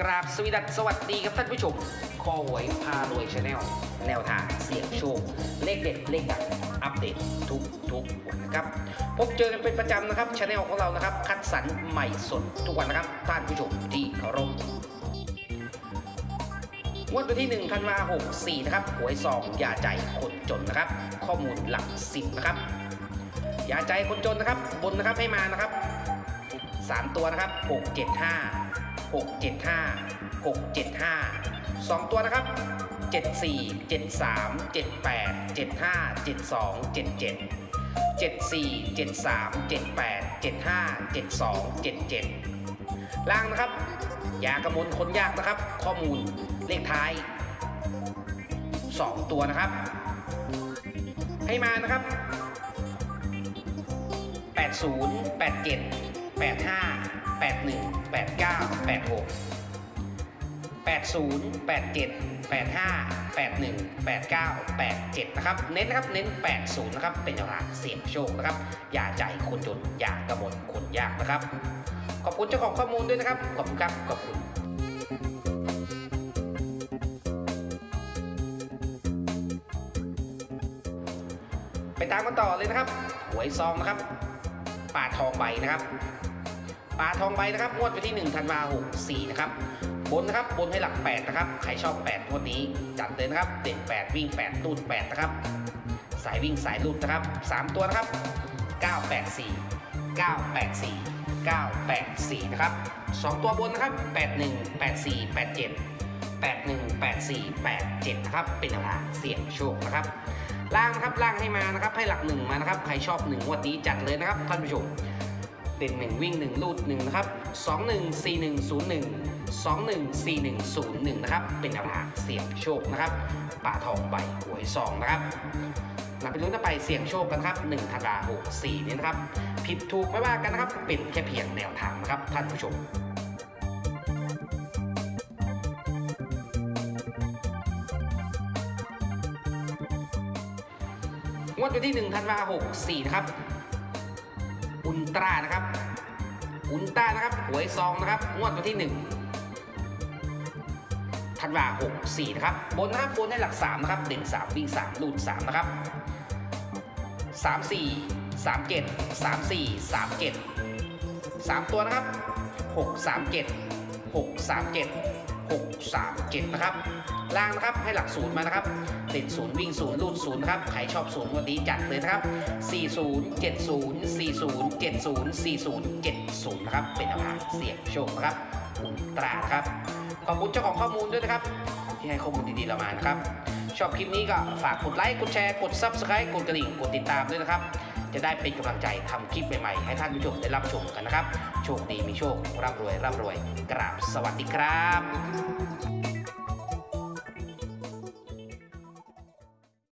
กราบสวีดัสสวัสดีครับท่านผู้ชมคอหวยพารวยชาแนลแนวทางเสี่ยงโชค เลขเด็ดเลขดังอัปเดตทุกทุกวันนะครับ พบเจอกันเป็นประจำนะครับชาแนลของเรานะครับ คัดสรรใหม่สดทุกวันนะครับ ท่านผู้ชมที่เคารพงวดวันที่ 1 ธันวาคม64 นะครับ หวยซองอย่าใจคนจนนะครับ ข้อมูลหลักสิบนะครับ อย่าใจคนจนนะครับ บนนะครับให้มานะครับ 3 ตัวนะครับ 6 6 7 5 6 7 5 2 ตัวนะครับ 7 4 7 3 7 8 7 5 7 2 7 7 7 4 7 3 7 8 7 5 7 2 7 7 ล่างนะครับ ยากระมวลคนยากนะครับ ข้อมูลเลขท้าย 2 ตัวนะครับ ให้มานะครับ 80 87 85 81 89 86 80 87 85 81 89 87 นะครับ เน้นนะครับ เน้น 80 นะครับ เป็นจังหวะเสี่ยงโชคนะครับ อย่าใจคนจน อย่ากระบนคนยากนะครับ ขอบคุณเจ้าของข้อมูลด้วยนะครับ ขอบคุณครับ ขอบคุณไปตามกันต่อเลยนะครับ หวยซองนะครับปลาทองใบนะครับ ปลาทองใบนะครับงวดไปที่ 1 ธันวาคม64นะครับบนนะครับบนให้หลัก 8 นะครับใครชอบ8งวดนี้จัดเลยนะครับเด่น8 วิ่ง 8 ตูด8 นะครับ สายวิ่งสายลุดนะครับ 3 ตัวนะครับ 984 984 984 นะครับ 2 ตัวบนนะครับ 81 84 87 81 84 87 นะครับ เป็นแนวทาเสี่ยงโชคนะครับ ล่างนะครับล่างให้มานะครับ ให้หลักหนึ่งมานะครับ ใครชอบหนึ่งงวันนี้จัดเลยนะครับท่านผู้ชม เด่นหนึ่งวิ่งหนึ่งลูดหนึ่งนะครับสองหนึ่งสี่หนึ่งศูนย์หนึ่งสองหนึ่งสี่หนึ่งศูนย์หนึ่งนะครับ เป็นแนวทางเสี่ยงโชคนะครับป่าทองใบหวยซองนะครับนำไปลุ้นกันไปเสี่ยงโชคกันครับ1ธันวาคม64นี้นะครับ ผิดถูกไม่ว่ากันนะครับ เป็นแค่เพียงแนวทางนะครับ ท่านผู้ชมงวดวันที่1ธันวาคม64นะครับ อุลตรานะครับ อุลต้านะครับหวยซองนะครับงวดวันที่ 1 ธันวาหกสี่นะครับ บนนะครับบนให้หลัก3นะครับเด่น3วิ่ง3ลูด3นะครับ3 4 3 7 3 4 3 7 3 ตัวนะครับ 6 3 7 6 3 7 6 3 7 นะครับ ล่างนะครับให้หลักศูนย์มานะครับเด่นศูนย์วิ่งศูนย์ลูดศูนย์นะครับ ใครชอบศูนย์วันนี้จัดเลยนะครับ 40 70 40 70 40 70 นะครับ เป็นแนวทางเสี่ยงโชคนะครับอุลตราครับ ขอบคุณเจ้าของข้อมูลด้วยนะครับ ที่ให้ข้อมูลดีๆเรามานะครับ ชอบคลิปนี้ก็ฝากกดไลค์ กดแชร์ กด Subscribe กดกระดิ่ง กดติดตามด้วยนะครับ จะได้เป็นกำลังใจทำคลิปใหม่ๆ ให้ท่านผู้ชมได้รับชมกันนะครับ โชคดีมีโชคร่ำรวยร่ำรวย กราบสวัสดีครับ